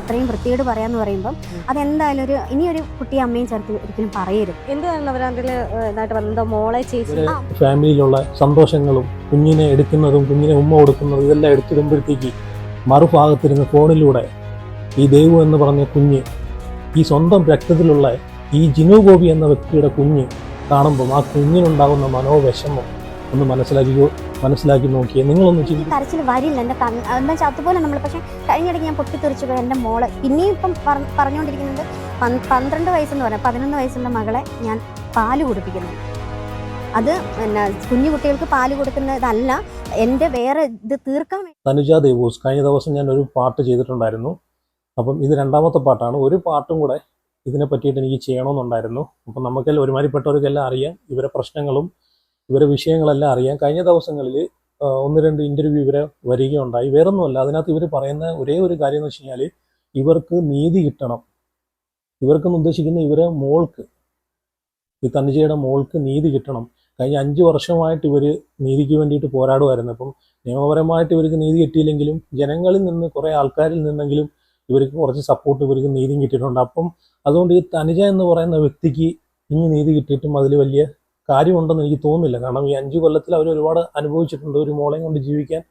ഇത്രയും വൃത്തിയോട് പറയാന്ന് പറയുമ്പോൾ അതെന്തായാലും ഒരു ഇനിയൊരു കുട്ടിയെ അമ്മയും ചേർത്ത് ഒരിക്കലും പറയരുത്. എന്താണ് നവരാത്രിയിൽ ഇതായിട്ട് വന്നത് മോളെ ചേച്ചി. ഫാമിലിയിലുള്ള സന്തോഷങ്ങളും കുഞ്ഞിനെ എടുക്കുന്നതും കുഞ്ഞിനെ ഉമ്മ കൊടുക്കുന്നതും ഇതെല്ലാം എടുത്തിടുമ്പോഴത്തേക്ക് മറുഭാഗത്തിരുന്ന് ഫോണിലൂടെ ഈ ദേവു എന്ന് പറഞ്ഞ കുഞ്ഞ് ഈ സ്വന്തം രക്തത്തിലുള്ള ഈ ജിനു ഗോപി എന്ന വ്യക്തിയുടെ കുഞ്ഞ് കാണുമ്പോൾ ആ കുഞ്ഞിനുണ്ടാകുന്ന മനോവിഷമം ഒന്ന് മനസ്സിലാക്കി മനസ്സിലാക്കി നോക്കിയേ. നിങ്ങളൊന്ന് ചിന്തി കരച്ചിൽ വരില്ല. എന്റെ എന്താ വെച്ചാൽ അതുപോലെ നമ്മൾ പക്ഷേ കഴിഞ്ഞിടയ്ക്ക് ഞാൻ പൊട്ടിത്തെറിച്ചു പോയി എന്റെ മോളെ പിന്നെയും ഇപ്പം പറ- പറഞ്ഞുകൊണ്ടിരിക്കുന്നത് പന്ത് പന്ത്രണ്ട് വയസ്സെന്ന് പറയാം. പതിനൊന്ന് വയസ്സുള്ള മകളെ ഞാൻ പാൽ കുടിപ്പിക്കുന്നു. അത് പിന്നെ കുഞ്ഞു കുട്ടികൾക്ക് പാൽ കൊടുക്കുന്നതല്ല. എന്റെ വേറെ ഇത് തീർക്കാൻ വേണ്ടി തനുജ ദേവോസ് കഴിഞ്ഞ ദിവസം ഞാൻ ഒരു പാട്ട് ചെയ്തിട്ടുണ്ടായിരുന്നു. അപ്പം ഇത് രണ്ടാമത്തെ പാട്ടാണ്. ഒരു പാട്ടും കൂടെ ഇതിനെ പറ്റിയിട്ട് എനിക്ക് ചെയ്യണമെന്നുണ്ടായിരുന്നു. അപ്പം നമുക്കെല്ലാം ഒരുമാതിരിപ്പെട്ടവർക്കെല്ലാം അറിയാം. ഇവരെ പ്രശ്നങ്ങളും ഇവരെ വിഷയങ്ങളെല്ലാം അറിയാം കഴിഞ്ഞ ദിവസങ്ങളിൽ ഒന്ന് രണ്ട് ഇന്റർവ്യൂ ഇവരെ വരികയുണ്ടായി. വേറൊന്നുമല്ല അതിനകത്ത് ഇവർ പറയുന്ന ഒരേ ഒരു കാര്യം എന്ന് വെച്ച് കഴിഞ്ഞാൽ ഇവർക്ക് നീതി കിട്ടണം. ഇവർക്കെന്ന് ഉദ്ദേശിക്കുന്ന ഇവരെ മോൾക്ക് ഈ തനുജയുടെ മോൾക്ക് നീതി കിട്ടണം. കഴിഞ്ഞ അഞ്ച് വർഷമായിട്ട് ഇവർ നീതിക്ക് വേണ്ടിയിട്ട് പോരാടുമായിരുന്നു. അപ്പം നിയമപരമായിട്ട് ഇവർക്ക് നീതി കിട്ടിയില്ലെങ്കിലും ജനങ്ങളിൽ നിന്ന് കുറേ ആൾക്കാരിൽ നിന്നെങ്കിലും ഇവർക്ക് കുറച്ച് സപ്പോർട്ട് ഇവർക്ക് നീതിയും കിട്ടിയിട്ടുണ്ട്. അപ്പം അതുകൊണ്ട് ഈ തനുജ എന്ന് പറയുന്ന വ്യക്തിക്ക് ഇനി നീതി കിട്ടിയിട്ടും അതിൽ വലിയ കാര്യമുണ്ടെന്ന് എനിക്ക് തോന്നുന്നില്ല. കാരണം ഈ അഞ്ചു കൊല്ലത്തിൽ അവർ ഒരുപാട് അനുഭവിച്ചിട്ടുണ്ട്. ഒരു മോളെയും കൊണ്ട് ജീവിക്കാൻ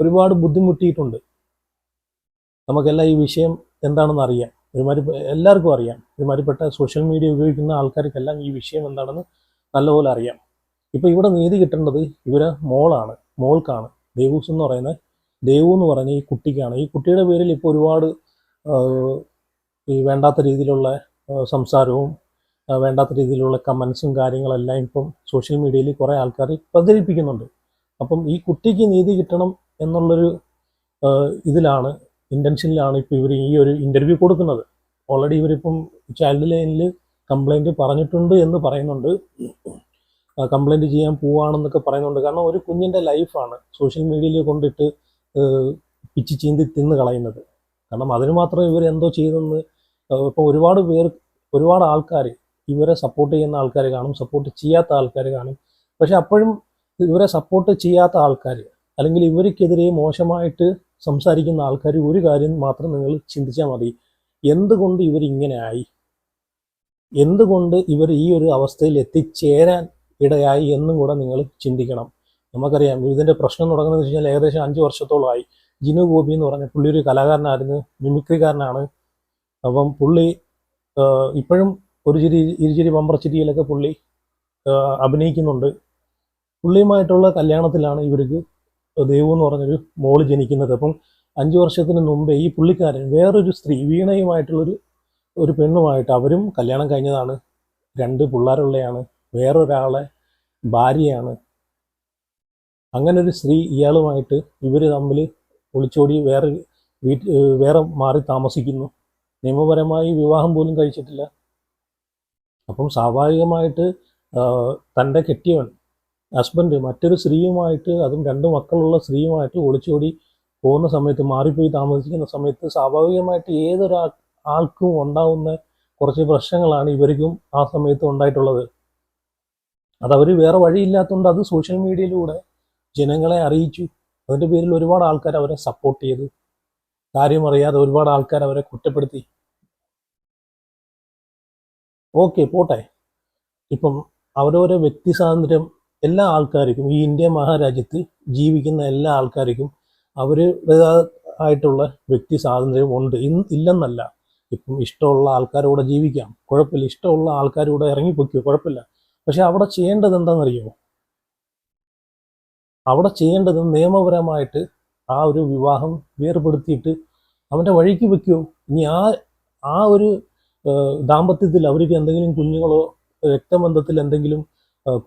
ഒരുപാട് ബുദ്ധിമുട്ടിയിട്ടുണ്ട്. നമുക്കെല്ലാം ഈ വിഷയം എന്താണെന്ന് അറിയാം. ഒരുമാതിരി എല്ലാവർക്കും അറിയാം. ഒരുമാതിരിപ്പെട്ട സോഷ്യൽ മീഡിയ ഉപയോഗിക്കുന്ന ആൾക്കാർക്കെല്ലാം ഈ വിഷയം എന്താണെന്ന് നല്ലപോലെ അറിയാം. ഇപ്പോൾ ഇവിടെ നീതി കിട്ടേണ്ടത് ഇവരെ മോളാണ് മോൾക്കാണ്. ദേവൂസ് എന്ന് പറയുന്ന ദേവു എന്ന് പറഞ്ഞ ഈ കുട്ടിക്കാണ്. ഈ കുട്ടിയുടെ പേരിൽ ഇപ്പോൾ ഒരുപാട് ഈ വേണ്ടാത്ത രീതിയിലുള്ള സംസാരവും വേണ്ടാത്ത രീതിയിലുള്ള കമൻസും കാര്യങ്ങളെല്ലാം ഇപ്പം സോഷ്യൽ മീഡിയയിൽ കുറേ ആൾക്കാർ പ്രചരിപ്പിക്കുന്നുണ്ട്. അപ്പം ഈ കുട്ടിക്ക് നീതി കിട്ടണം എന്നുള്ളൊരു ഇതിലാണ് ഇന്റൻഷനിലാണ് ഇപ്പോൾ ഇവർ ഈ ഒരു ഇന്റർവ്യൂ കൊടുക്കുന്നത്. ഓൾറെഡി ഇവരിപ്പം ചൈൽഡ് ലൈനിൽ കംപ്ലൈന്റ് പറഞ്ഞിട്ടുണ്ട് എന്ന് പറയുന്നുണ്ട്. കംപ്ലൈന്റ് ചെയ്യാൻ പോവാണെന്നൊക്കെ പറയുന്നുണ്ട്. കാരണം ഒരു കുഞ്ഞിന്റെ ലൈഫാണ് സോഷ്യൽ മീഡിയയിൽ കൊണ്ടിട്ട് പിച്ചി ചീന്തി തിന്ന് കളയുന്നത്. കാരണം അതിന് മാത്രം ഇവർ എന്തോ ചെയ്തെന്ന് ഇപ്പോൾ ഒരുപാട് പേർ ഒരുപാട് ആൾക്കാർ ഇവരെ സപ്പോർട്ട് ചെയ്യുന്ന ആൾക്കാർ കാണും സപ്പോർട്ട് ചെയ്യാത്ത ആൾക്കാർ കാണും. പക്ഷെ അപ്പോഴും ഇവരെ സപ്പോർട്ട് ചെയ്യാത്ത ആൾക്കാർ അല്ലെങ്കിൽ ഇവർക്കെതിരെ മോശമായിട്ട് സംസാരിക്കുന്ന ആൾക്കാർ ഒരു കാര്യം മാത്രം നിങ്ങൾ ചിന്തിച്ചാൽ മതി. എന്തുകൊണ്ട് ഇവർ ഇങ്ങനെ ആയി എന്തുകൊണ്ട് ഇവർ ഈ ഒരു അവസ്ഥയിൽ എത്തിച്ചേരാൻ ഇടയായി എന്നും കൂടെ നിങ്ങൾ ചിന്തിക്കണം. നമുക്കറിയാം ഇതിന്റെ പ്രശ്നം തുടങ്ങുന്നത് വെച്ച് കഴിഞ്ഞാൽ ഏകദേശം അഞ്ച് വർഷത്തോളമായി. ജിനു ഗോപി എന്ന് പറഞ്ഞ പുള്ളി ഒരു കലാകാരനായിരുന്നു മിമിക്രിക്കാരനാണ്. അപ്പം പുള്ളി ഇപ്പോഴും ഒരു ചിരി ഇരുചിരി ബമ്പർ ചിരിയിലൊക്കെ പുള്ളി അഭിനയിക്കുന്നുണ്ട്. പുള്ളിയുമായിട്ടുള്ള കല്യാണത്തിലാണ് ഇവർക്ക് ദേവു എന്ന് പറഞ്ഞൊരു മോൾ ജനിക്കുന്നത്. അപ്പം അഞ്ച് വർഷത്തിന് മുമ്പേ ഈ പുള്ളിക്കാരൻ വേറൊരു സ്ത്രീ വീണയുമായിട്ടുള്ളൊരു ഒരു പെണ്ണുമായിട്ട് അവരും കല്യാണം കഴിഞ്ഞതാണ്. രണ്ട് പിള്ളേരുള്ളയാണ് വേറൊരാളെ ഭാര്യയാണ്. അങ്ങനെ ഒരു സ്ത്രീ ഇയാളുമായിട്ട് ഇവർ തമ്മിൽ ഒളിച്ചോടി വേറെ വീട്ട് വേറെ മാറി താമസിക്കുന്നു. നിയമപരമായി വിവാഹം പോലും കഴിച്ചിട്ടില്ല. അപ്പം സ്വാഭാവികമായിട്ട് തന്റെ കെട്ടിയവൻ ഹസ്ബൻഡ് മറ്റൊരു സ്ത്രീയുമായിട്ട് അതും രണ്ട് മക്കളുള്ള സ്ത്രീയുമായിട്ട് ഒളിച്ചോടി പോകുന്ന സമയത്ത് മാറിപ്പോയി താമസിക്കുന്ന സമയത്ത് സ്വാഭാവികമായിട്ട് ഏതൊരാ ആൾക്കും ഉണ്ടാവുന്ന കുറച്ച് പ്രശ്നങ്ങളാണ് ഇവർക്കും ആ സമയത്ത് ഉണ്ടായിട്ടുള്ളത്. അതവർ വേറെ വഴിയില്ലാത്തതുകൊണ്ട് അത് സോഷ്യൽ മീഡിയയിലൂടെ ജനങ്ങളെ അറിയിച്ചു. അതിന്റെ പേരിൽ ഒരുപാട് ആൾക്കാർ അവരെ സപ്പോർട്ട് ചെയ്തു. കാര്യം അറിയാതെ ഒരുപാട് ആൾക്കാർ അവരെ കുറ്റപ്പെടുത്തി. ഓക്കെ പോട്ടെ. ഇപ്പം അവരോരോ വ്യക്തി സ്വാതന്ത്ര്യം എല്ലാ ആൾക്കാർക്കും ഈ ഇന്ത്യ മഹാരാജ്യത്ത് ജീവിക്കുന്ന എല്ലാ ആൾക്കാർക്കും അവരുടേതായിട്ടുള്ള വ്യക്തി സ്വാതന്ത്ര്യം ഉണ്ട്. ഇന്ന് ഇല്ലെന്നല്ല. ഇപ്പം ഇഷ്ടമുള്ള ആൾക്കാരോടെ ജീവിക്കാം. കുഴപ്പമില്ല. ഇഷ്ടമുള്ള ആൾക്കാരോടെ ഇറങ്ങിപ്പോയിക്കോ കുഴപ്പമില്ല. പക്ഷെ അവിടെ ചെയ്യേണ്ടത് എന്താണെന്നറിയോ? അവിടെ ചെയ്യേണ്ടത് നിയമപരമായിട്ട് ആ ഒരു വിവാഹം വേർപെടുത്തിയിട്ട് അവന്റെ വഴിക്ക് വെക്കുമോ ഇനി ആ ആ ഒരു ദാമ്പത്യത്തിൽ അവർക്ക് എന്തെങ്കിലും കുഞ്ഞുങ്ങളോ രക്തബന്ധത്തിൽ എന്തെങ്കിലും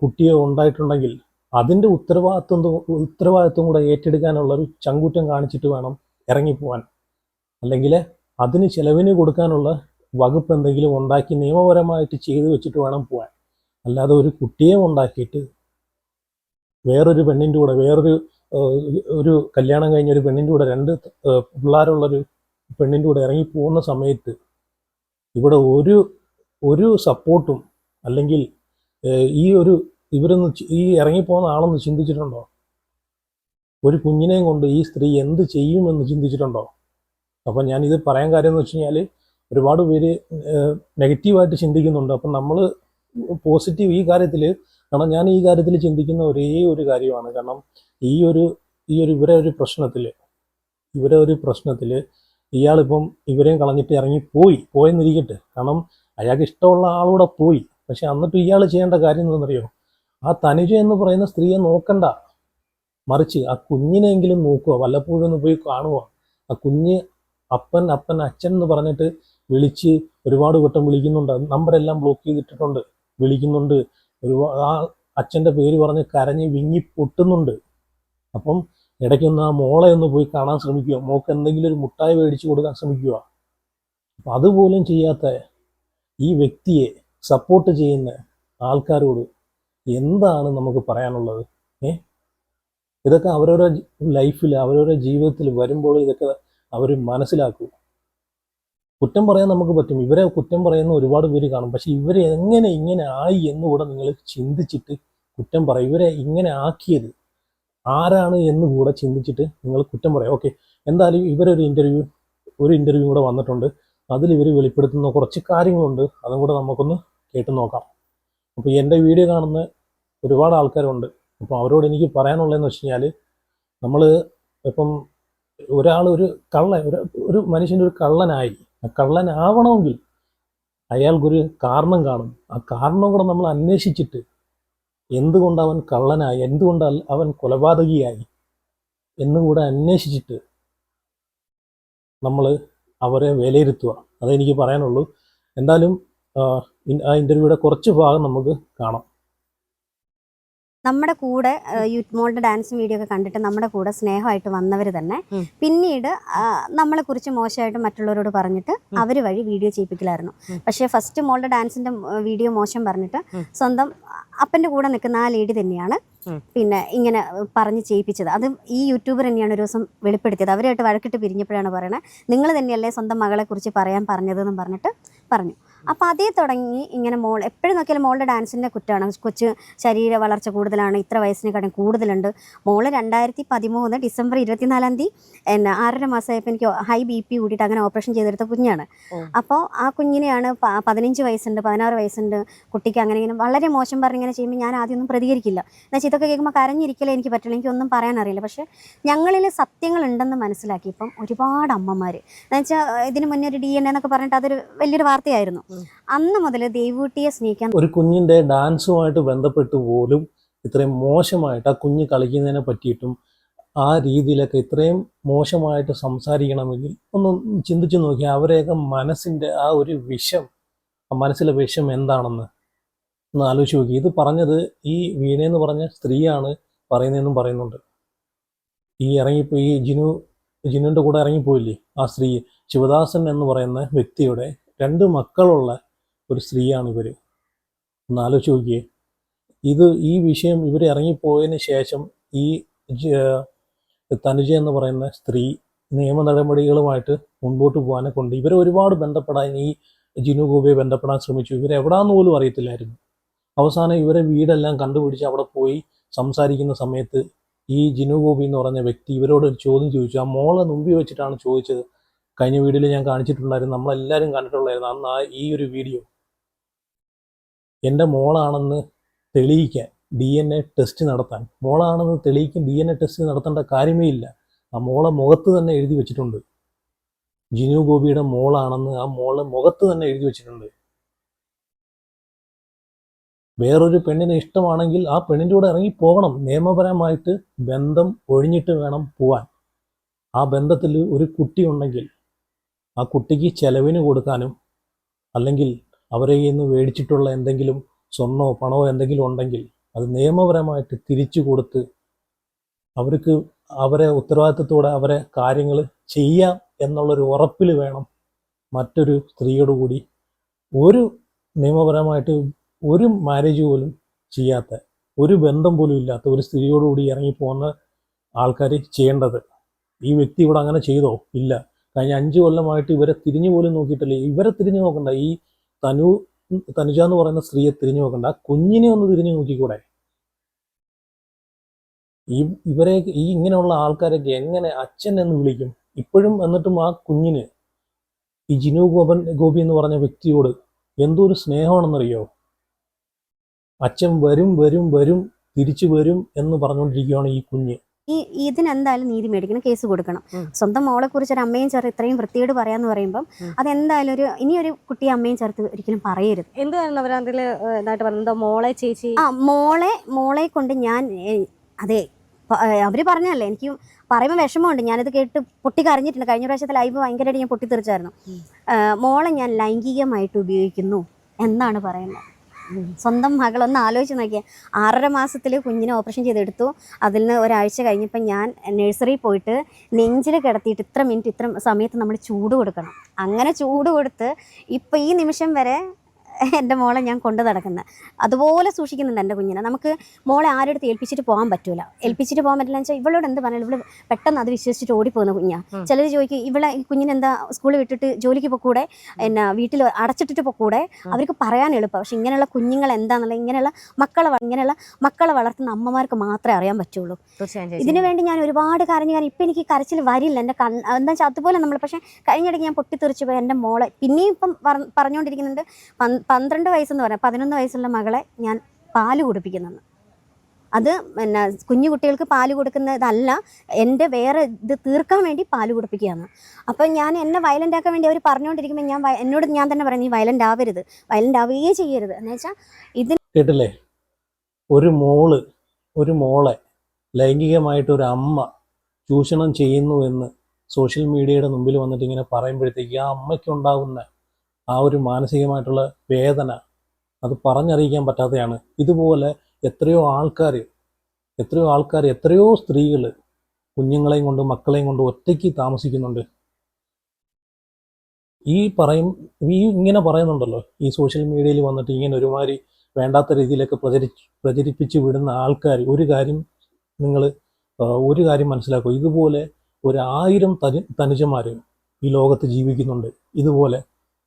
കുട്ടിയോ ഉണ്ടായിട്ടുണ്ടെങ്കിൽ അതിന്റെ ഉത്തരവാദിത്വം ഉത്തരവാദിത്വം കൂടെ ഏറ്റെടുക്കാനുള്ള ഒരു ചങ്കൂറ്റം കാണിച്ചിട്ട് വേണം ഇറങ്ങിപ്പോവാൻ. അല്ലെങ്കിൽ അതിന് ചിലവിന് കൊടുക്കാനുള്ള വകുപ്പ് എന്തെങ്കിലും ഉണ്ടാക്കി നിയമപരമായിട്ട് ചെയ്തു വെച്ചിട്ട് വേണം പോവാൻ. അല്ലാതെ ഒരു കുട്ടിയെ ഉണ്ടാക്കിയിട്ട് വേറൊരു പെണ്ണിന്റെ കൂടെ വേറൊരു ഒരു കല്യാണം കഴിഞ്ഞ ഒരു പെണ്ണിന്റെ കൂടെ രണ്ട് പിള്ളേരുള്ളൊരു പെണ്ണിന്റെ കൂടെ ഇറങ്ങി പോകുന്ന സമയത്ത് ഇവിടെ ഒരു ഒരു സപ്പോർട്ടും അല്ലെങ്കിൽ ഈ ഒരു ഇവരൊന്ന് ഈ ഇറങ്ങിപ്പോകുന്ന ആളൊന്ന് ചിന്തിച്ചിട്ടുണ്ടോ? ഒരു കുഞ്ഞിനെയും കൊണ്ട് ഈ സ്ത്രീ എന്ത് ചെയ്യുമെന്ന് ചിന്തിച്ചിട്ടുണ്ടോ? അപ്പം ഞാനിത് പറയാൻ കാര്യം എന്ന് വെച്ച് കഴിഞ്ഞാൽ ഒരുപാട് പേര് നെഗറ്റീവായിട്ട് ചിന്തിക്കുന്നുണ്ട്. അപ്പം നമ്മൾ പോസിറ്റീവ് ഈ കാര്യത്തിൽ കാരണം ഞാൻ ഈ കാര്യത്തിൽ ചിന്തിക്കുന്ന ഒരേ ഒരു കാര്യമാണ്. കാരണം ഈ ഒരു ഈ ഒരു ഇവരെ ഒരു പ്രശ്നത്തിൽ ഇവരെ ഒരു പ്രശ്നത്തിൽ ഇയാളിപ്പം ഇവരെയും കളഞ്ഞിട്ട് ഇറങ്ങി പോയി പോയെന്നിരിക്കട്ടെ. കാരണം അയാൾക്ക് ഇഷ്ടമുള്ള ആളൂടെ പോയി. പക്ഷെ എന്നിട്ട് ഇയാൾ ചെയ്യേണ്ട കാര്യം എന്താണെന്നറിയോ? ആ തനുജ എന്ന് പറയുന്ന സ്ത്രീയെ നോക്കണ്ട. മറിച്ച് ആ കുഞ്ഞിനെങ്കിലും നോക്കുക. വല്ലപ്പോഴും ഒന്ന് പോയി കാണുക. ആ കുഞ്ഞ് അപ്പൻ അപ്പൻ അച്ഛൻ എന്ന് പറഞ്ഞിട്ട് വിളിച്ച് ഒരുപാട് വട്ടം വിളിക്കുന്നുണ്ട്. നമ്പരെല്ലാം ബ്ലോക്ക് ചെയ്തിട്ടിട്ടുണ്ട്. വിളിക്കുന്നുണ്ട്. ഒരു ആ അച്ഛന്റെ പേര് പറഞ്ഞ് കരഞ്ഞ് വിങ്ങി പൊട്ടുന്നുണ്ട്. അപ്പം ഇടയ്ക്കൊന്ന് ആ മോളെ ഒന്ന് പോയി കാണാൻ ശ്രമിക്കുക. മോക്ക് എന്തെങ്കിലും ഒരു മുട്ടായി മേടിച്ചു കൊടുക്കാൻ ശ്രമിക്കുക. അപ്പം അതുപോലും ചെയ്യാത്ത ഈ വ്യക്തിയെ സപ്പോർട്ട് ചെയ്യുന്ന ആൾക്കാരോട് എന്താണ് നമുക്ക് പറയാനുള്ളത്? ഏ? ഇതൊക്കെ അവരവരുടെ ലൈഫിൽ അവരവരുടെ ജീവിതത്തിൽ വരുമ്പോൾ ഇതൊക്കെ അവർ മനസ്സിലാക്കൂ. കുറ്റം പറയാൻ നമുക്ക് പറ്റും. ഇവരെ കുറ്റം പറയുന്ന ഒരുപാട് പേര് കാണും. പക്ഷെ ഇവരെ എങ്ങനെ ഇങ്ങനെ ആയി എന്നുകൂടെ നിങ്ങൾ ചിന്തിച്ചിട്ട് കുറ്റം പറയും ഇവരെ ഇങ്ങനെ ആക്കിയത് ആരാണ് എന്ന് കൂടെ ചിന്തിച്ചിട്ട് നിങ്ങൾ കുറ്റം പറയാം. ഓക്കെ എന്തായാലും ഇവരൊരു ഇന്റർവ്യൂ ഒരു ഇന്റർവ്യൂ കൂടെ വന്നിട്ടുണ്ട്. അതിൽ ഇവർ വെളിപ്പെടുത്തുന്ന കുറച്ച് കാര്യങ്ങളുണ്ട്. അതും കൂടെ നമുക്കൊന്ന് കേട്ട് നോക്കാം. അപ്പോൾ എന്റെ വീഡിയോ കാണുന്ന ഒരുപാട് ആൾക്കാരുണ്ട്. അപ്പോൾ അവരോട് എനിക്ക് പറയാനുള്ളതെന്ന് വെച്ച് കഴിഞ്ഞാൽ നമ്മൾ ഇപ്പം ഒരാൾ ഒരു കള്ളൻ ഒരു ഒരു മനുഷ്യന്റെ ഒരു കള്ളനായി. കള്ളനാവണമെങ്കിൽ അയാൾക്കൊരു കാരണം കാണും. ആ കാരണം കൂടെ നമ്മൾ അന്വേഷിച്ചിട്ട് എന്തുകൊണ്ട് അവൻ കള്ളനായി എന്തുകൊണ്ട് അവൻ കൊലപാതകിയായി എന്നുകൂടെ അന്വേഷിച്ചിട്ട് നമ്മൾ അവരെ വിലയിരുത്തുക. അതെനിക്ക് പറയാനുള്ളൂ. എന്തായാലും ആ, ഇൻ- ആ ഇന്റർവ്യൂയുടെ കുറച്ച് ഭാഗം നമുക്ക് കാണാം. നമ്മുടെ കൂടെ യൂത്ത് മോളുടെ ഡാൻസ് വീഡിയോ ഒക്കെ കണ്ടിട്ട് നമ്മുടെ കൂടെ സ്നേഹമായിട്ട് വന്നവർ തന്നെ പിന്നീട് നമ്മളെ കുറിച്ച് മോശമായിട്ട് മറ്റുള്ളവരോട് പറഞ്ഞിട്ട്. അവർ വഴി വീഡിയോ ചെയ്യിപ്പിക്കലായിരുന്നു. പക്ഷേ ഫസ്റ്റ് മോളുടെ ഡാൻസിന്റെ വീഡിയോ മോശം പറഞ്ഞിട്ട്. സ്വന്തം അപ്പന്റെ കൂടെ നിൽക്കുന്ന ആ ലേഡി തന്നെയാണ് പിന്നെ ഇങ്ങനെ പറഞ്ഞ് ചെയ്യിപ്പിച്ചത് അത് ഈ യൂട്യൂബർ തന്നെയാണ് ഒരു ദിവസം വെളിപ്പെടുത്തിയത് അവരുമായിട്ട് വഴക്കിട്ട് പിരിഞ്ഞപ്പോഴാണ് പറയണത് നിങ്ങൾ തന്നെയല്ലേ സ്വന്തം മകളെ കുറിച്ച് പറയാൻ പറഞ്ഞതെന്നും പറഞ്ഞിട്ട് പറഞ്ഞു അപ്പോൾ അതേ തുടങ്ങി ഇങ്ങനെ മോൾ എപ്പോഴും നോക്കിയാലും മോളുടെ ഡാൻസിന്റെ കുറ്റമാണ് കൊച്ച് ശരീര വളർച്ച കൂടുതലാണ് ഇത്ര വയസ്സിനെക്കാട്ടും കൂടുതലുണ്ട്. മോൾ രണ്ടായിരത്തി പതിമൂന്ന് ഡിസംബർ ഇരുപത്തിനാലാം തീയതി എന്നാ ആറര മാസമായപ്പോൾ എനിക്ക് ഹൈ ബി പി കൂട്ടിയിട്ട് അങ്ങനെ ഓപ്പറേഷൻ ചെയ്തെടുത്ത കുഞ്ഞാണ്. അപ്പോൾ ആ കുഞ്ഞിനെയാണ് പതിനഞ്ച് വയസ്സുണ്ട് പതിനാറ് വയസ്സുണ്ട്. കുട്ടിക്ക് അങ്ങനെ ഇങ്ങനെ വളരെ മോശം പറഞ്ഞ് ഇങ്ങനെ ചെയ്യുമ്പോൾ ഞാൻ ആദ്യമൊന്നും പ്രതികരിക്കില്ല. എന്നുവെച്ചാൽ ഇതൊക്കെ കേൾക്കുമ്പോൾ കരഞ്ഞിരിക്കലേ എനിക്ക് പറ്റില്ല എനിക്കൊന്നും പറയാൻ അറിയില്ല പക്ഷേ ഞങ്ങളിൽ സത്യങ്ങൾ ഉണ്ടെന്ന് മനസ്സിലാക്കി. ഇപ്പം ഒരുപാട് അമ്മമാർ എന്നുവെച്ചാൽ ഇതിന് മുന്നേ ഒരു ഡി എൻ എന്നൊക്കെ പറഞ്ഞിട്ട് അതൊരു വലിയൊരു വാർത്തയായിരുന്നു. അന്ന് മുതൽ ദേവൂട്ടിയെ സ്നേഹിക്കാൻ ഒരു കുഞ്ഞിന്റെ ഡാൻസുമായിട്ട് ബന്ധപ്പെട്ട് പോലും ഇത്രയും മോശമായിട്ട് ആ കുഞ്ഞ് കളിക്കുന്നതിനെ പറ്റിയിട്ടും ആ രീതിയിലൊക്കെ ഇത്രയും മോശമായിട്ട് സംസാരിക്കണമെങ്കിൽ ഒന്ന് ചിന്തിച്ചു നോക്കി അവരെയൊക്കെ മനസ്സിന്റെ ആ ഒരു വിഷം ആ മനസ്സിലെ വിഷം എന്താണെന്ന് ഒന്ന് ആലോചിച്ച് നോക്കി. ഇത് പറഞ്ഞത് ഈ വീണയെന്ന് പറഞ്ഞ സ്ത്രീയാണ് പറയുന്നതെന്നും പറയുന്നുണ്ട്. ഈ ഇറങ്ങിപ്പോയി ഈ ജിനു ജിനുവിന്റെ കൂടെ ഇറങ്ങിപ്പോയില്ലേ ആ സ്ത്രീ ശിവദാസൻ എന്ന് പറയുന്ന വ്യക്തിയുടെ രണ്ട് മക്കളുള്ള ഒരു സ്ത്രീയാണ് ഇവർ ഒന്ന് ആലോചിച്ച് നോക്കിയേ. ഇത് ഈ വിഷയം ഇവർ ഇറങ്ങിപ്പോയതിന് ശേഷം ഈ തനുജ എന്ന് പറയുന്ന സ്ത്രീ നിയമ നടപടികളുമായിട്ട് മുൻപോട്ട് പോകാനെ കൊണ്ട് ഇവരെ ഒരുപാട് ബന്ധപ്പെടാൻ ഈ ജിനു ഗോപിയെ ബന്ധപ്പെടാൻ ശ്രമിച്ചു. ഇവരെ എവിടാന്ന് പോലും അറിയത്തില്ലായിരുന്നു. അവസാനം ഇവരെ വീടെല്ലാം കണ്ടുപിടിച്ച് അവിടെ പോയി സംസാരിക്കുന്ന സമയത്ത് ഈ ജിനു ഗോപി എന്ന് പറഞ്ഞ വ്യക്തി ഇവരോട് ചോദ്യം ചോദിച്ചു. ആ മോളെ മുമ്പിൽ വെച്ചിട്ടാണ് ചോദിച്ചത്. കഴിഞ്ഞ വീഡിയോയിൽ ഞാൻ കാണിച്ചിട്ടുണ്ടായിരുന്നു നമ്മളെല്ലാവരും കണ്ടിട്ടുള്ളായിരുന്നു അന്ന് ആ ഈ ഒരു വീഡിയോ എന്റെ മോളാണെന്ന് തെളിയിക്കാൻ ഡി എൻ എ ടെസ്റ്റ് നടത്താൻ. മോളാണെന്ന് തെളിയിക്കാൻ ഡി എൻ എ ടെസ്റ്റ് നടത്തേണ്ട കാര്യമേ ഇല്ല. ആ മോളെ മുഖത്ത് തന്നെ എഴുതി വെച്ചിട്ടുണ്ട്. ജിനു ഗോപിയുടെ മോളാണെന്ന് ആ മോളെ മുഖത്ത് തന്നെ എഴുതി വെച്ചിട്ടുണ്ട്. വേറൊരു പെണ്ണിനെ ഇഷ്ടമാണെങ്കിൽ ആ പെണ്ണിന്റെ കൂടെ ഇറങ്ങി പോകണം. നിയമപരമായിട്ട് ബന്ധം ഒഴിഞ്ഞിട്ട് വേണം പോവാൻ. ആ ബന്ധത്തിൽ ഒരു കുട്ടി ഉണ്ടെങ്കിൽ ആ കുട്ടിക്ക് ചെലവിന് കൊടുക്കാനും അല്ലെങ്കിൽ അവരെ നിന്ന് മേടിച്ചിട്ടുള്ള എന്തെങ്കിലും സ്വർണമോ പണമോ എന്തെങ്കിലും ഉണ്ടെങ്കിൽ അത് നിയമപരമായിട്ട് തിരിച്ചു കൊടുത്ത് അവർക്ക് അവരെ ഉത്തരവാദിത്തത്തോടെ അവരെ കാര്യങ്ങൾ ചെയ്യാം എന്നുള്ളൊരു ഉറപ്പിൽ വേണം മറ്റൊരു സ്ത്രീയോട് കൂടി ഒരു നിയമപരമായിട്ട് ഒരു മാരേജ് പോലും ചെയ്യാത്ത ഒരു ബന്ധം പോലും ഇല്ലാത്ത ഒരു സ്ത്രീയോടുകൂടി ഇറങ്ങിപ്പോകുന്ന ആൾക്കാർ ചെയ്യേണ്ടത്. ഈ വ്യക്തി ഇവിടെ അങ്ങനെ ചെയ്തോ? ഇല്ല. കഴിഞ്ഞ അഞ്ച് കൊല്ലമായിട്ട് ഇവരെ തിരിഞ്ഞു പോലും നോക്കിയിട്ടില്ല. ഇവരെ തിരിഞ്ഞു നോക്കണ്ട. ഈ തനു തനുജ എന്ന് പറയുന്ന സ്ത്രീയെ തിരിഞ്ഞു നോക്കണ്ട. കുഞ്ഞിനെ ഒന്ന് തിരിഞ്ഞു നോക്കിക്കൂടെ? ഈ ഇവരെ ഈ ഇങ്ങനെയുള്ള ആൾക്കാരൊക്കെ എങ്ങനെ അച്ഛൻ എന്ന് വിളിക്കും? ഇപ്പോഴും എന്നിട്ടും ആ കുഞ്ഞിന് ഈ ജിനു ഗോപൻ ഗോപി എന്ന് പറഞ്ഞ വ്യക്തിയോട് എന്തോ ഒരു സ്നേഹമാണെന്നറിയോ? അച്ഛൻ വരും വരും വരും തിരിച്ചു വരും എന്ന് പറഞ്ഞുകൊണ്ടിരിക്കുകയാണ് ഈ കുഞ്ഞ്. ഈ ഇതിനെന്തായാലും നീതി മേടിക്കണം കേസ് കൊടുക്കണം. സ്വന്തം മോളെ കുറിച്ച് ഒരു അമ്മയും ചേർത്ത് ഇത്രയും വൃത്തിയോട് പറയാന്ന് പറയുമ്പോൾ. അതെന്തായാലും ഒരു ഇനി ഒരു കുട്ടിയെ അമ്മയും ചേർത്ത് ഒരിക്കലും പറയരുത് എന്താണ് ഇതായിട്ട് പറഞ്ഞത് മോളെ ചേച്ചി ആ മോളെ മോളെ കൊണ്ട് ഞാൻ അതെ അവർ പറഞ്ഞല്ലേ എനിക്ക് പറയുമ്പോൾ വിഷമമുണ്ട് ഞാനിത് കേട്ട് പൊട്ടി കരഞ്ഞിട്ടുണ്ട് കഴിഞ്ഞ പ്രാവശ്യത്തെ ലൈവ് ഭയങ്കരമായിട്ട് ഞാൻ പൊട്ടിത്തെറിച്ചായിരുന്നു. മോളെ ഞാൻ ലൈംഗികമായിട്ട് ഉപയോഗിക്കുന്നു എന്നാണ് പറയുന്നത്. സ്വന്തം മകളൊന്ന് ആലോചിച്ച് നോക്കിയാൽ ആറര മാസത്തിൽ കുഞ്ഞിനെ ഓപ്പറേഷൻ ചെയ്തെടുത്തു. അതിൽ നിന്ന് ഒരാഴ്ച കഴിഞ്ഞപ്പോൾ ഞാൻ നഴ്സറിയിൽ പോയിട്ട് നെഞ്ചിൽ കിടത്തിയിട്ട് ഇത്ര മിനിറ്റ് ഇത്ര സമയത്ത് നമ്മൾ ചൂട് കൊടുക്കണം. അങ്ങനെ ചൂട് കൊടുത്ത് ഇപ്പോൾ ഈ നിമിഷം വരെ എന്റെ മോളെ ഞാൻ കൊണ്ടു നടക്കുന്നത് അതുപോലെ സൂക്ഷിക്കുന്നുണ്ട് എന്റെ കുഞ്ഞിനെ. നമുക്ക് മോളെ ആരുടെ അടുത്ത് ഏൽപ്പിച്ചിട്ട് പോകാൻ പറ്റൂല. ഏൽപ്പിച്ചിട്ട് പോകാൻ പറ്റില്ല വെച്ചാൽ ഇവളോട് എന്ത് പറഞ്ഞാലും ഇവൾ പെട്ടെന്ന് അത് വിശ്വസിച്ചിട്ട് ഓടിപ്പോകുന്ന കുഞ്ഞാ. ചിലർ ചോദിക്കും ഇവളെ കുഞ്ഞിനെന്താ സ്കൂളിൽ വിട്ടിട്ട് ജോലിക്ക് പൊക്കൂടെ? എന്നാ വീട്ടിൽ അടച്ചിട്ടിട്ട് പൊക്കൂടെ. അവർക്ക് പറയാൻ എളുപ്പം. പക്ഷെ ഇങ്ങനെയുള്ള കുഞ്ഞുങ്ങൾ എന്താണെന്നുള്ള ഇങ്ങനെയുള്ള മക്കളെ ഇങ്ങനെയുള്ള മക്കളെ വളർത്തുന്ന അമ്മമാർക്ക് മാത്രമേ അറിയാൻ പറ്റുള്ളൂ. ഇതിനു വേണ്ടി ഞാൻ ഒരുപാട് കരഞ്ഞു കാരണം ഇപ്പം എനിക്ക് കരച്ചിൽ വരില്ല. എന്റെ കണ്ണ് എന്താ വെച്ചാൽ അതുപോലെ നമ്മൾ പക്ഷേ കഴിഞ്ഞിടയ്ക്ക് ഞാൻ പൊട്ടിത്തെറിച്ച് പോയി എന്റെ മോളെ. പിന്നെയും ഇപ്പം പറഞ്ഞുകൊണ്ടിരിക്കുന്നുണ്ട്. പന്ത്രണ്ട് വയസ്സെന്ന് പറഞ്ഞാൽ പതിനൊന്ന് വയസ്സുള്ള മകളെ ഞാൻ പാൽ കുടിപ്പിക്കുന്നെന്ന്. അത് പിന്നെ കുഞ്ഞു കുട്ടികൾക്ക് പാൽ കൊടുക്കുന്നതല്ല എന്റെ വേറെ ഇത് തീർക്കാൻ വേണ്ടി പാൽ കുടിപ്പിക്കുകയാണ്. അപ്പോൾ ഞാൻ എന്നെ വയലന്റ് ആക്കാൻ വേണ്ടി അവർ പറഞ്ഞുകൊണ്ടിരിക്കുമ്പോൾ ഞാൻ എന്നോട് ഞാൻ തന്നെ പറഞ്ഞു നീ വയലന്റ് ആവരുത് വയലന്റ് ആവുകയേ ചെയ്യരുത്. എന്ന് വെച്ചാൽ ഇതിന് കേട്ടില്ലേ? ഒരു മോൾ ഒരു മോളെ ലൈംഗികമായിട്ട് ഒരു അമ്മ ചൂഷണം ചെയ്യുന്നു എന്ന് സോഷ്യൽ മീഡിയയുടെ മുമ്പിൽ വന്നിട്ട് ഇങ്ങനെ പറയുമ്പോഴത്തേക്ക് ആ അമ്മയ്ക്കുണ്ടാകുന്ന ആ ഒരു മാനസികമായിട്ടുള്ള വേദന അത് പറഞ്ഞറിയിക്കാൻ പറ്റാത്തതാണ് ഇതുപോലെ എത്രയോ ആൾക്കാർ എത്രയോ ആൾക്കാർ എത്രയോ സ്ത്രീകൾ കുഞ്ഞുങ്ങളെയും കൊണ്ട് മക്കളെയും കൊണ്ട് ഒറ്റയ്ക്ക് താമസിക്കുന്നുണ്ട്. ഈ പറയും ഈ ഇങ്ങനെ പറയുന്നുണ്ടല്ലോ. ഈ സോഷ്യൽ മീഡിയയിൽ വന്നിട്ട് ഇങ്ങനെ ഒരുമാതിരി വേണ്ടാത്ത രീതിയിലൊക്കെ പ്രചരിച്ച് പ്രചരിപ്പിച്ച് വിടുന്ന ആൾക്കാർ ഒരു കാര്യം നിങ്ങൾ ഒരു കാര്യം മനസ്സിലാക്കുക ഇതുപോലെ ഒരു ആയിരം തനി തനുജന്മാർ ഈ ലോകത്ത് ജീവിക്കുന്നുണ്ട്. ഇതുപോലെ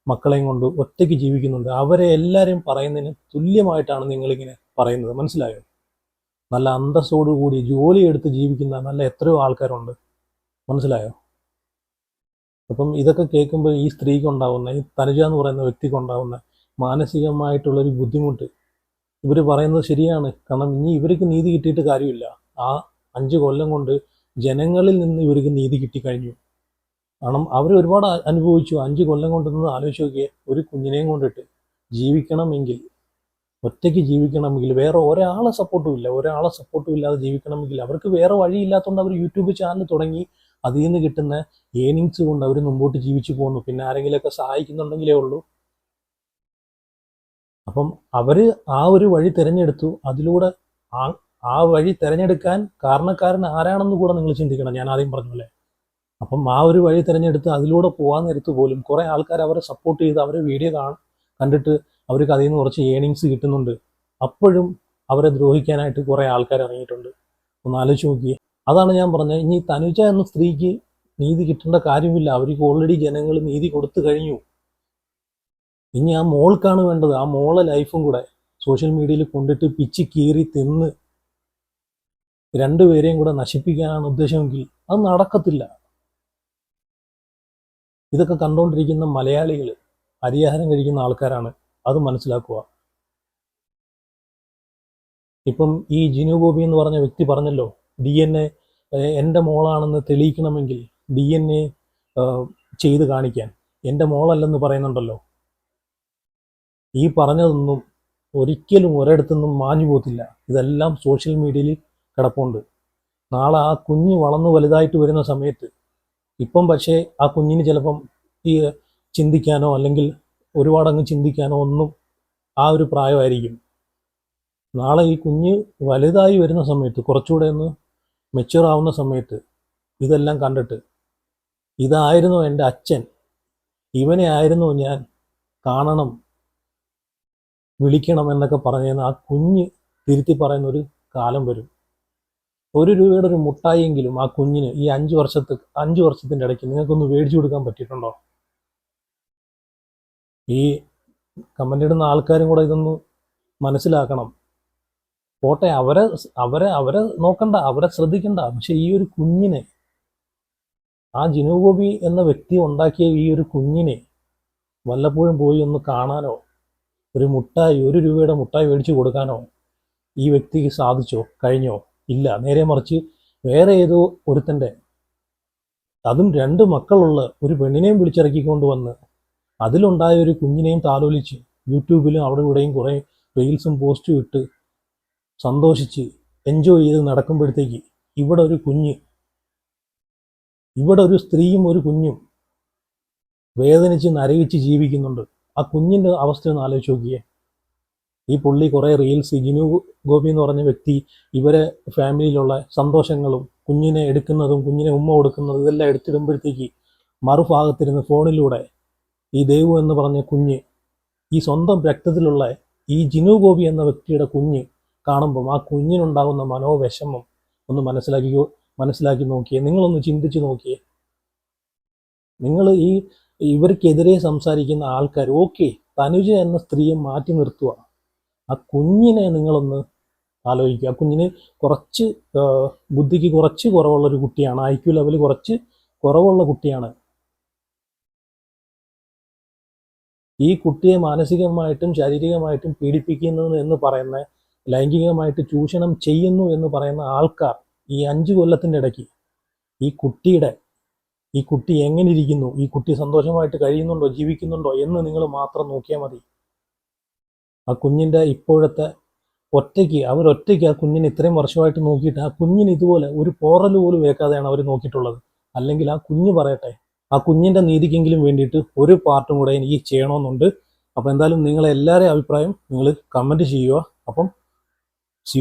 മക്കളെയും കൊണ്ട് ഒറ്റയ്ക്ക് ജീവിക്കുന്നുണ്ട്. അവരെ എല്ലാവരെയും പറയുന്നതിന് തുല്യമായിട്ടാണ് നിങ്ങളിങ്ങനെ പറയുന്നത്. മനസ്സിലായോ? നല്ല അന്തസ്സോടുകൂടി ജോലി എടുത്ത് ജീവിക്കുന്ന നല്ല എത്രയോ ആൾക്കാരുണ്ട്. മനസ്സിലായോ? അപ്പം ഇതൊക്കെ കേൾക്കുമ്പോൾ ഈ സ്ത്രീക്ക് ഉണ്ടാവുന്ന ഈ തനുജ എന്ന് പറയുന്ന വ്യക്തിക്ക് ഉണ്ടാവുന്ന മാനസികമായിട്ടുള്ളൊരു ബുദ്ധിമുട്ട്. ഇവർ പറയുന്നത് ശരിയാണ്. കാരണം ഇനി ഇവർക്ക് നീതി കിട്ടിയിട്ട് കാര്യമില്ല. ആ അഞ്ച് കൊല്ലം കൊണ്ട് ജനങ്ങളിൽ നിന്ന് ഇവർക്ക് നീതി കിട്ടിക്കഴിഞ്ഞു. കാരണം അവർ ഒരുപാട് അനുഭവിച്ചു. അഞ്ച് കൊല്ലം കൊണ്ടൊന്ന് ആലോചിച്ച് നോക്കിയേ ഒരു കുഞ്ഞിനെയും കൊണ്ടിട്ട് ജീവിക്കണമെങ്കിൽ ഒറ്റയ്ക്ക് ജീവിക്കണമെങ്കിൽ വേറെ ഒരാളെ സപ്പോർട്ടും ഇല്ല. ഒരാളെ സപ്പോർട്ടും ഇല്ലാതെ ജീവിക്കണമെങ്കിൽ അവർക്ക് വേറെ വഴിയില്ലാത്തതുകൊണ്ട് അവർ യൂട്യൂബ് ചാനൽ തുടങ്ങി അതിൽ നിന്ന് കിട്ടുന്ന ഏണിങ്സ് കൊണ്ട് അവർ മുമ്പോട്ട് ജീവിച്ചു പോകുന്നു പിന്നെ ആരെങ്കിലുമൊക്കെ സഹായിക്കുന്നുണ്ടെങ്കിലേ ഉള്ളൂ. അപ്പം അവർ ആ ഒരു വഴി തിരഞ്ഞെടുത്തു. അതിലൂടെ ആ ആ വഴി തിരഞ്ഞെടുക്കാൻ കാരണക്കാരൻ ആരാണെന്ന് കൂടെ നിങ്ങൾ ചിന്തിക്കണം. ഞാൻ ആദ്യം പറഞ്ഞല്ലേ അപ്പം ആ ഒരു വഴി തിരഞ്ഞെടുത്ത് അതിലൂടെ പോകാൻ നേരത്ത് പോലും കുറേ ആൾക്കാർ അവരെ സപ്പോർട്ട് ചെയ്ത് അവരെ വീഡിയോ കാണും കണ്ടിട്ട് അവർക്ക് അതിൽ നിന്ന് കുറച്ച് ഏണിങ്സ് കിട്ടുന്നുണ്ട്. അപ്പോഴും അവരെ ദ്രോഹിക്കാനായിട്ട് കുറേ ആൾക്കാർ ഇറങ്ങിയിട്ടുണ്ട്. ഒന്ന് ആലോചിച്ച് നോക്കിയേ. അതാണ് ഞാൻ പറഞ്ഞത്. ഇനി തനുജ എന്ന സ്ത്രീക്ക് നീതി കിട്ടേണ്ട കാര്യമില്ല. അവർക്ക് ഓൾറെഡി ജനങ്ങൾ നീതി കൊടുത്തു കഴിഞ്ഞു. ഇനി ആ മോൾക്കാണ് വേണ്ടത്. ആ മോളെ ലൈഫും കൂടെ സോഷ്യൽ മീഡിയയിൽ കൊണ്ടിട്ട് പിച്ച് കീറി തിന്ന് രണ്ടുപേരെയും കൂടെ നശിപ്പിക്കാനാണ് ഉദ്ദേശമെങ്കിൽ അത് നടക്കത്തില്ല. ഇതൊക്കെ കണ്ടുകൊണ്ടിരിക്കുന്ന മലയാളികൾ അരിയാഹാരം കഴിക്കുന്ന ആൾക്കാരാണ് അത് മനസ്സിലാക്കുക. ഇപ്പം ഈ ജിനു ഗോപി എന്ന് പറഞ്ഞ വ്യക്തി പറഞ്ഞല്ലോ ഡി എൻ എ എന്റെ മോളാണെന്ന് തെളിയിക്കണമെങ്കിൽ ഡി എൻ എ ചെയ്ത് കാണിക്കാൻ. എന്റെ മോളല്ലെന്ന് പറയുന്നുണ്ടല്ലോ. ഈ പറഞ്ഞതൊന്നും ഒരിക്കലും ഒരിടത്തുനിന്നും മാഞ്ഞു പോത്തില്ല ഇതെല്ലാം സോഷ്യൽ മീഡിയയിൽ കിടപ്പുണ്ട്. നാളെ ആ കുഞ്ഞ് വളർന്നു വലുതായിട്ട് വരുന്ന സമയത്ത് ഇപ്പം പക്ഷേ ആ കുഞ്ഞിന് ചിലപ്പം ഈ ചിന്തിക്കാനോ അല്ലെങ്കിൽ ഒരുപാടങ്ങ് ചിന്തിക്കാനോ ഒന്നും ആ ഒരു പ്രായമായിരിക്കും. നാളെ ഈ കുഞ്ഞ് വലുതായി വരുന്ന സമയത്ത് കുറച്ചുകൂടെ ഒന്ന് മെച്യൂർ ആവുന്ന സമയത്ത് ഇതെല്ലാം കണ്ടിട്ട് ഇതായിരുന്നു എന്റെ അച്ഛൻ. ഇവനെ ആയിരുന്നു ഞാൻ കാണണം വിളിക്കണം എന്നൊക്കെ പറഞ്ഞു ആ കുഞ്ഞ് തിരുത്തി പറയുന്ന ഒരു കാലം വരും. ഒരു രൂപയുടെ ഒരു മുട്ടായെങ്കിലും ആ കുഞ്ഞിന് ഈ അഞ്ച് വർഷത്ത് അഞ്ച് വർഷത്തിന്റെ ഇടയ്ക്ക് നിങ്ങൾക്കൊന്ന് മേടിച്ചു കൊടുക്കാൻ പറ്റിയിട്ടുണ്ടോ? ഈ കമന്റ് ഇടുന്ന ആൾക്കാരും കൂടെ ഇതൊന്ന് മനസ്സിലാക്കണം. പോട്ടെ അവരെ അവരെ അവരെ നോക്കണ്ട അവരെ ശ്രദ്ധിക്കണ്ട. പക്ഷെ ഈ ഒരു കുഞ്ഞിനെ ആ ജിനുഗോപി എന്ന വ്യക്തി ഉണ്ടാക്കിയ ഈ ഒരു കുഞ്ഞിനെ വല്ലപ്പോഴും പോയി ഒന്ന് കാണാനോ ഒരു മുട്ടായി ഒരു രൂപയുടെ മുട്ടായി മേടിച്ചു കൊടുക്കാനോ ഈ വ്യക്തിക്ക് സാധിച്ചോ കഴിഞ്ഞോ? ഇല്ല. നേരെ മറിച്ച് വേറെ ഏതോ ഒരുത്തന്റെ അതും രണ്ട് മക്കളുള്ള ഒരു പെണ്ണിനെയും വിളിച്ചിറക്കിക്കൊണ്ട് വന്ന് അതിലുണ്ടായ ഒരു കുഞ്ഞിനെയും താലോലിച്ച് യൂട്യൂബിലും അവിടെ ഇവിടെയും കുറേ റീൽസും പോസ്റ്റും ഇട്ട് സന്തോഷിച്ച് എൻജോയ് ചെയ്ത് നടക്കുമ്പോഴത്തേക്ക് ഇവിടെ ഒരു കുഞ്ഞ് ഇവിടെ ഒരു സ്ത്രീയും ഒരു കുഞ്ഞും വേദനിച്ച് നരകിച്ച് ജീവിക്കുന്നുണ്ട്. ആ കുഞ്ഞിന്റെ അവസ്ഥ ഒന്ന് ആലോചിച്ച് നോക്കിയേ. ഈ പുള്ളി കുറേ റീൽസ് ജിനു ഗോപി എന്ന് പറഞ്ഞ വ്യക്തി ഇവരെ ഫാമിലിയിലുള്ള സന്തോഷങ്ങളും കുഞ്ഞിനെ എടുക്കുന്നതും കുഞ്ഞിനെ ഉമ്മ കൊടുക്കുന്നതും ഇതെല്ലാം എടുത്തിടുമ്പോഴത്തേക്ക് മറുഭാഗത്തിരുന്ന് ഫോണിലൂടെ ഈ ദേവു എന്ന് പറഞ്ഞ കുഞ്ഞ് ഈ സ്വന്തം രക്തത്തിലുള്ള ഈ ജിനു ഗോപി എന്ന വ്യക്തിയുടെ കുഞ്ഞ് കാണുമ്പം ആ കുഞ്ഞിനുണ്ടാകുന്ന മനോവിഷമം ഒന്ന് മനസ്സിലാക്കി മനസ്സിലാക്കി നോക്കിയേ. നിങ്ങളൊന്ന് ചിന്തിച്ചു നോക്കിയേ. നിങ്ങൾ ഈ ഇവർക്കെതിരെ സംസാരിക്കുന്ന ആൾക്കാർ ഓക്കെ തനുജ എന്ന സ്ത്രീയെ മാറ്റി നിർത്തുക ആ കുഞ്ഞിനെ നിങ്ങളൊന്ന് ആലോചിക്കുക. ആ കുഞ്ഞിന് കുറച്ച് ബുദ്ധിക്ക് കുറച്ച് കുറവുള്ള ഒരു കുട്ടിയാണ്. ഐ ക്യു ലെവൽ കുറച്ച് കുറവുള്ള കുട്ടിയാണ്. ഈ കുട്ടിയെ മാനസികമായിട്ടും ശാരീരികമായിട്ടും പീഡിപ്പിക്കുന്നു എന്ന് പറയുന്ന ലൈംഗികമായിട്ട് ചൂഷണം ചെയ്യുന്നു എന്ന് പറയുന്ന ആൾക്കാർ ഈ അഞ്ച് കൊല്ലത്തിന്റെ ഇടയ്ക്ക് ഈ കുട്ടിയുടെ ഈ കുട്ടി എങ്ങനെ ഇരിക്കുന്നു? ഈ കുട്ടി സന്തോഷമായിട്ട് കഴിയുന്നുണ്ടോ? ജീവിക്കുന്നുണ്ടോ? എന്ന് നിങ്ങൾ മാത്രം നോക്കിയാൽ മതി. ആ കുഞ്ഞിന്റെ ഇപ്പോഴത്തെ ഒറ്റയ്ക്ക് അവരൊറ്റയ്ക്ക് ആ കുഞ്ഞിനെ ഇത്രയും വർഷമായിട്ട് നോക്കിയിട്ട് ആ കുഞ്ഞിന് ഇതുപോലെ ഒരു പോറൽ പോലും വേക്കാതെയാണ് അവർ നോക്കിയിട്ടുള്ളത്. അല്ലെങ്കിൽ ആ കുഞ്ഞ് പറയട്ടെ ആ കുഞ്ഞിന്റെ നീതിക്കെങ്കിലും വേണ്ടിയിട്ട് ഒരു പാർട്ടും കൂടെ എനിക്ക് ചെയ്യണമെന്നുണ്ട്. അപ്പോൾ എന്തായാലും നിങ്ങളെല്ലാവരെയും അഭിപ്രായം നിങ്ങൾ കമന്റ് ചെയ്യുക. അപ്പം സി